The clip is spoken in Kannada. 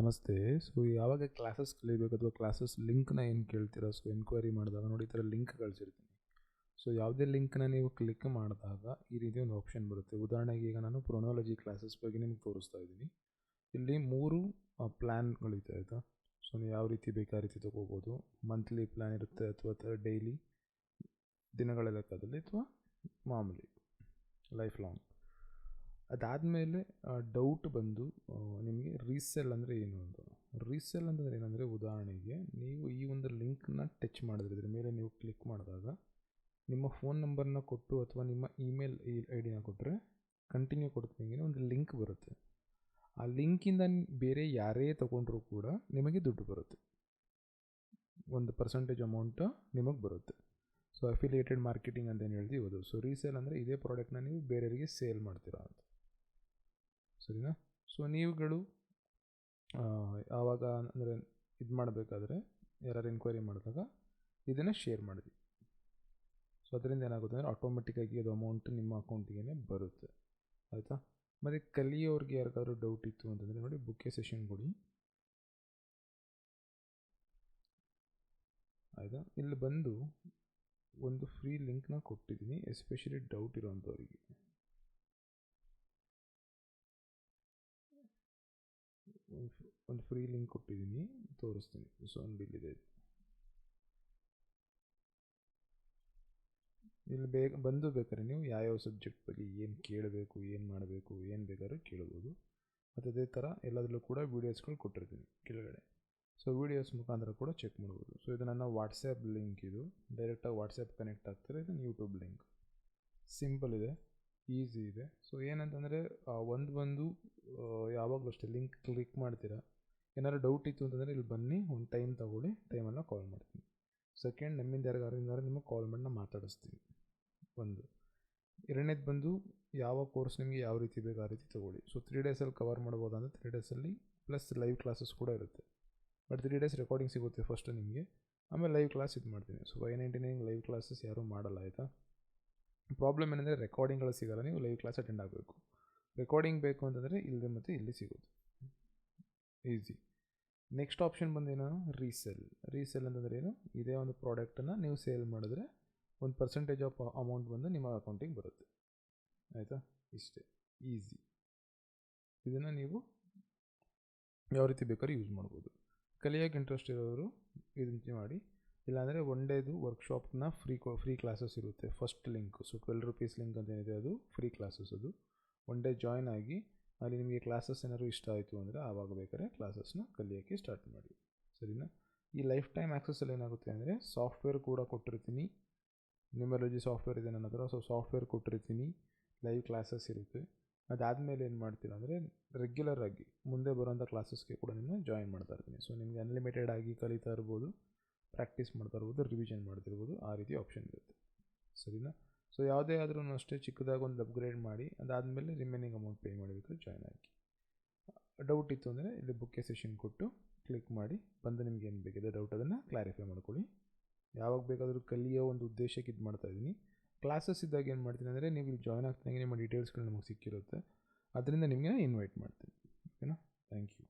ನಮಸ್ತೆ. ಸೊ ಯಾವಾಗ ಕ್ಲಾಸಸ್ ಕಲಿಬೇಕು ಅಥವಾ ಕ್ಲಾಸಸ್ ಲಿಂಕ್ನ ಏನು ಕೇಳ್ತೀರಾ? ಸೊ ಎನ್ಕ್ವೈರಿ ಮಾಡಿದಾಗ ನೋಡಿ, ಈ ಥರ ಲಿಂಕ್ ಕಳಿಸಿರ್ತೀನಿ. ಸೊ ಯಾವುದೇ ಲಿಂಕ್ನ ನೀವು ಕ್ಲಿಕ್ ಮಾಡಿದಾಗ ಈ ರೀತಿ ಒಂದು ಆಪ್ಷನ್ ಬರುತ್ತೆ. ಉದಾಹರಣೆಗೆ ಈಗ ನಾನು ಪ್ರೊನಾಲಜಿ ಕ್ಲಾಸಸ್ ಬಗ್ಗೆ ನಿಮ್ಗೆ ತೋರಿಸ್ತಾ ಇದ್ದೀನಿ. ಇಲ್ಲಿ ಮೂರು ಪ್ಲ್ಯಾನ್ಗಳಿದೆ ಆಯಿತಾ? ಸೊ ನೀವು ಯಾವ ರೀತಿ ಬೇಕಾ ರೀತಿ ತೊಗೋಬೋದು. ಮಂತ್ಲಿ ಪ್ಲ್ಯಾನ್ ಇರುತ್ತೆ ಅಥವಾ ಡೈಲಿ ದಿನಗಳ ಲೆಕ್ಕದಲ್ಲಿ ಅಥವಾ ಮಾಮೂಲಿ ಲೈಫ್ ಲಾಂಗ್ ಅದಾದಮೇಲೆ ಡೌಟ್ ಬಂದು ನಿಮಗೆ ರೀಸೆಲ್ ಅಂದರೆ ಏನು ಅಂತ. ರೀಸೆಲ್ ಅಂತಂದರೆ ಏನಂದರೆ ಉದಾಹರಣೆಗೆ, ನೀವು ಈ ಒಂದು ಲಿಂಕ್ನ ಟಚ್ ಮಾಡಿದ್ರೆ ಇದ್ರ ಮೇಲೆ ನೀವು ಕ್ಲಿಕ್ ಮಾಡಿದಾಗ, ನಿಮ್ಮ ಫೋನ್ ನಂಬರ್ನ ಕೊಟ್ಟು ಅಥವಾ ನಿಮ್ಮ ಇಮೇಲ್ ಐ ಡಿನ ಕೊಟ್ಟರೆ ಕಂಟಿನ್ಯೂ ಕೊಡ್ತೀನಿ ಒಂದು ಲಿಂಕ್ ಬರುತ್ತೆ. ಆ ಲಿಂಕಿಂದ ಬೇರೆ ಯಾರೇ ತಗೊಂಡ್ರೂ ಕೂಡ ನಿಮಗೆ ದುಡ್ಡು ಬರುತ್ತೆ. ಒಂದು ಪರ್ಸೆಂಟೇಜ್ ಅಮೌಂಟ್ ನಿಮಗೆ ಬರುತ್ತೆ. ಸೊ ಅಫಿಲಿಯೇಟೆಡ್ ಮಾರ್ಕೆಟಿಂಗ್ ಅಂತ ಏನು ಹೇಳ್ತೀವಿ ಅದು ಸೊ ರೀಸೇಲ್ ಅಂದರೆ ಇದೇ ಪ್ರಾಡಕ್ಟ್ನ ನೀವು ಬೇರೆಯವರಿಗೆ ಸೇಲ್ ಮಾಡ್ತೀರಾ ಅಂತ. ಸರಿನಾ? ಸೊ ನೀವುಗಳು ಆವಾಗ ಅಂದರೆ ಇದು ಮಾಡಬೇಕಾದ್ರೆ ಯಾರು ಎನ್ಕ್ವೈರಿ ಮಾಡಿದಾಗ ಇದನ್ನು ಶೇರ್ ಮಾಡಿದ್ವಿ ಸೊ ಅದರಿಂದ ಏನಾಗುತ್ತೆ ಅಂದರೆ ಆಟೋಮೆಟಿಕ್ಕಾಗಿ ಅದು ಅಮೌಂಟ್ ನಿಮ್ಮ ಅಕೌಂಟಿಗೆ ಬರುತ್ತೆ. ಆಯಿತಾ? ಮತ್ತು ಕಲಿಯೋರಿಗೆ ಯಾರಿಗಾದ್ರೂ ಡೌಟ್ ಇತ್ತು ಅಂತಂದರೆ ನೋಡಿ, ಬುಕ್ಕೆ ಸೆಷನ್ ಕೊಡಿ. ಆಯಿತಾ? ಇಲ್ಲಿ ಬಂದು ಒಂದು ಫ್ರೀ ಲಿಂಕ್ನ ಕೊಟ್ಟಿದ್ದೀನಿ ಎಸ್ಪೆಷಲಿ ಡೌಟ್ ಇರೋವಂಥವ್ರಿಗೆ ಒಂದು ಫ್ರೀ ಲಿಂಕ್ ಕೊಟ್ಟಿದ್ದೀನಿ ತೋರಿಸ್ತೀನಿ. ಸೊನ್ ಒಂದು ಇದೆ. ಇಲ್ಲಿ ಬೇಗ, ಬಂದು ಬೇಕಾದ್ರೆ ನೀವು ಯಾವ್ಯಾವ ಸಬ್ಜೆಕ್ಟ್ ಬಗ್ಗೆ ಏನು ಕೇಳಬೇಕು, ಏನು ಮಾಡಬೇಕು, ಏನು ಬೇಕಾದ್ರೂ ಕೇಳ್ಬೋದು. ಮತ್ತು ಅದೇ ಥರ ಎಲ್ಲದರಲ್ಲೂ ಕೂಡ ವೀಡಿಯೋಸ್ಗಳು ಕೊಟ್ಟಿರ್ತೀನಿ ಕೆಳಗಡೆ. ಸೊ ವೀಡಿಯೋಸ್ ಮುಖಾಂತರ ಕೂಡ ಚೆಕ್ ಮಾಡ್ಬೋದು. ಸೊ ಇದು ನನ್ನ ವಾಟ್ಸಪ್ ಲಿಂಕ್ ಇದು. ಡೈರೆಕ್ಟಾಗಿ ವಾಟ್ಸಪ್ ಕನೆಕ್ಟ್ ಆಗ್ತಾರೆ ಇದು ಯೂಟ್ಯೂಬ್ ಲಿಂಕ್ ಸಿಂಪಲ್ ಇದೆ. ಈಸಿ ಇದೆ. ಸೊ ಏನಂತಂದರೆ ಒಂದು ಬಂದು ಯಾವಾಗಲೂ ಅಷ್ಟೇ ಲಿಂಕ್ ಕ್ಲಿಕ್ ಮಾಡ್ತೀರಾ? ಏನಾದ್ರು ಡೌಟ್ ಇತ್ತು ಅಂತಂದರೆ ಇಲ್ಲಿ ಬನ್ನಿ, ಒಂದು ಟೈಮ್ ತೊಗೊಳ್ಳಿ ಟೈಮನ್ನು ಕಾಲ್ ಮಾಡ್ತೀನಿ. ಸೆಕೆಂಡ್ ನಮ್ಮಿಂದ ಯಾರಿಗಾರು ನಿಮಗೆ ಕಾಲ್ ಮಾಡಿ ನಾನು ಮಾತಾಡಿಸ್ತೀನಿ. ಒಂದು. ಎರಡನೇದು ಬಂದು ಯಾವ ಕೋರ್ಸ್ ನಿಮಗೆ ಯಾವ ರೀತಿ ಬೇಕು ಆ ರೀತಿ ತೊಗೊಳ್ಳಿ. ಸೊ ತ್ರೀ ಡೇಸಲ್ಲಿ ಕವರ್ ಮಾಡ್ಬೋದು ಅಂದರೆ ತ್ರೀ ಡೇಸಲ್ಲಿ ಪ್ಲಸ್ ಲೈವ್ ಕ್ಲಾಸಸ್ ಕೂಡ ಇರುತ್ತೆ. ಬಟ್ ತ್ರೀ ಡೇಸ್ ರೆಕಾರ್ಡಿಂಗ್ ಸಿಗುತ್ತೆ ಫಸ್ಟ್ ನಿಮಗೆ. ಆಮೇಲೆ ಲೈವ್ ಕ್ಲಾಸ್ ಇದು ಮಾಡ್ತೀನಿ. So five ninety nine live classes ಯಾರೂ ಮಾಡಲ್ಲ, ಆಯಿತಾ? ಪ್ರಾಬ್ಲಮ್ ಏನಂದರೆ ರೆಕಾರ್ಡಿಂಗ್ಗಳು ಸಿಗಲ್ಲ, ನೀವು ಲೈವ್ ಕ್ಲಾಸ್ ಅಟೆಂಡ್ ಆಗಬೇಕು. ರೆಕಾರ್ಡಿಂಗ್ ಬೇಕು ಅಂತಂದರೆ ಇಲ್ಲಿ ಮತ್ತು ಇಲ್ಲಿ ಸಿಗೋದು ಈಸಿ ನೆಕ್ಸ್ಟ್ ಆಪ್ಷನ್ ಬಂದೇನು? ರೀಸೆಲ್ ರೀಸೆಲ್ ಅಂತಂದರೆ ಏನು ಇದೇ ಒಂದು ಪ್ರಾಡಕ್ಟನ್ನು ನೀವು ಸೇಲ್ ಮಾಡಿದ್ರೆ ಒಂದು ಪರ್ಸೆಂಟೇಜ್ ಆಫ್ ಅಮೌಂಟ್ ಬಂದು ನಿಮ್ಮ ಅಕೌಂಟಿಗೆ ಬರುತ್ತೆ. ಆಯಿತಾ? ಇಷ್ಟೇ. ಈಸಿ ಇದನ್ನು ನೀವು ಯಾವ ರೀತಿ ಬೇಕಾದ್ರೂ ಯೂಸ್ ಮಾಡ್ಬೋದು. ಕಲಿಯೋಕ್ಕೆ ಇಂಟ್ರೆಸ್ಟ್ ಇರೋರು ಇದನ್ನು ಮಾಡಿ. ಇಲ್ಲಾಂದರೆ ಒನ್ ಡೇದು ವರ್ಕ್ಶಾಪ್ನ ಫ್ರೀ ಫ್ರೀ ಕ್ಲಾಸಸ್ ಇರುತ್ತೆ. First link so twelve rupees link ಅಂತ ಏನಿದೆ ಅದು ಫ್ರೀ ಕ್ಲಾಸಸ್ ಅದು. ಒನ್ ಡೇ ಜಾಯ್ನ್ ಆಗಿ ಅಲ್ಲಿ ನಿಮಗೆ ಕ್ಲಾಸಸ್ ಏನಾದರೂ ಇಷ್ಟ ಆಯಿತು ಅಂದರೆ ಆವಾಗ ಬೇಕಾದ್ರೆ ಕ್ಲಾಸಸ್ನ ಕಲಿಯೋಕ್ಕೆ ಸ್ಟಾರ್ಟ್ ಮಾಡಿ. ಸರಿನಾ? ಈ ಲೈಫ್ ಟೈಮ್ ಆ್ಯಕ್ಸಸ್ಸಲ್ಲಿ ಏನಾಗುತ್ತೆ ಅಂದರೆ ಸಾಫ್ಟ್ವೇರ್ ಕೂಡ ಕೊಟ್ಟಿರ್ತೀನಿ. ನ್ಯೂಮರಾಲಜಿ ಸಾಫ್ಟ್ವೇರ್ ಇದೆ ನನ್ನ ಹತ್ರ ಸೊ ಸಾಫ್ಟ್ವೇರ್ ಕೊಟ್ಟಿರ್ತೀನಿ. ಲೈವ್ ಕ್ಲಾಸಸ್ ಇರುತ್ತೆ. ಅದಾದಮೇಲೆ ಏನು ಮಾಡ್ತೀರಾ ಅಂದರೆ ರೆಗ್ಯುಲರ್ ಆಗಿ ಮುಂದೆ ಬರೋಂಥ ಕ್ಲಾಸಸ್ಗೆ ಕೂಡ ನಿಮ್ಮ ಜಾಯಿನ್ ಮಾಡ್ತಾ ಇರ್ತೀನಿ. ಸೊ ನಿಮಗೆ ಅನ್ಲಿಮಿಟೆಡ್ ಆಗಿ ಕಲಿತಾ ಇರ್ಬೋದು ಪ್ರಾಕ್ಟೀಸ್ ಮಾಡ್ತಾ ಇರ್ಬೋದು ರಿವಿಷನ್ ಮಾಡ್ತಿರ್ಬೋದು ಆ ರೀತಿ ಆಪ್ಷನ್ ಇರುತ್ತೆ. ಸರಿನಾ? ಸೊ ಯಾವುದೇ ಆದ್ರೂ ಅಷ್ಟೇ ಚಿಕ್ಕದಾಗಿ ಒಂದು ಅಪ್ಗ್ರೇಡ್ ಮಾಡಿ, ಅದಾದಮೇಲೆ ರಿಮೈನಿಂಗ್ ಅಮೌಂಟ್ ಪೇ ಮಾಡಬೇಕು ಜಾಯ್ನ್ ಆಗಿ. ಡೌಟ್ ಇತ್ತು ಅಂದರೆ ಇಲ್ಲಿ ಬುಕ್ಕೆ ಸೆಷನ್ ಕೊಟ್ಟು ಕ್ಲಿಕ್ ಮಾಡಿ, ಬಂದು ನಿಮ್ಗೆ ಏನು ಬೇಕಿದೆ ಡೌಟ್ ಅದನ್ನು ಕ್ಲಾರಿಫೈ ಮಾಡ್ಕೊಳ್ಳಿ. ಯಾವಾಗ ಬೇಕಾದರೂ ಕಲಿಯೋ ಒಂದು ಉದ್ದೇಶಕ್ಕೆ ಇದು ಮಾಡ್ತಾಯಿದ್ದೀನಿ ಕ್ಲಾಸಸ್ ಇದ್ದಾಗ ಏನು ಮಾಡ್ತೀನಿ ಅಂದರೆ ನೀವು ಇಲ್ಲಿ ಜಾಯ್ನ್ ಆಗ್ತಾಗೆ ನಿಮ್ಮ ಡೀಟೇಲ್ಸ್ಗಳು ನಮಗೆ ಸಿಕ್ಕಿರುತ್ತೆ. ಅದರಿಂದ ನಿಮಗೆ ಇನ್ವೈಟ್ ಮಾಡ್ತೀನಿ. ಓಕೆನಾ ಥ್ಯಾಂಕ್ ಯು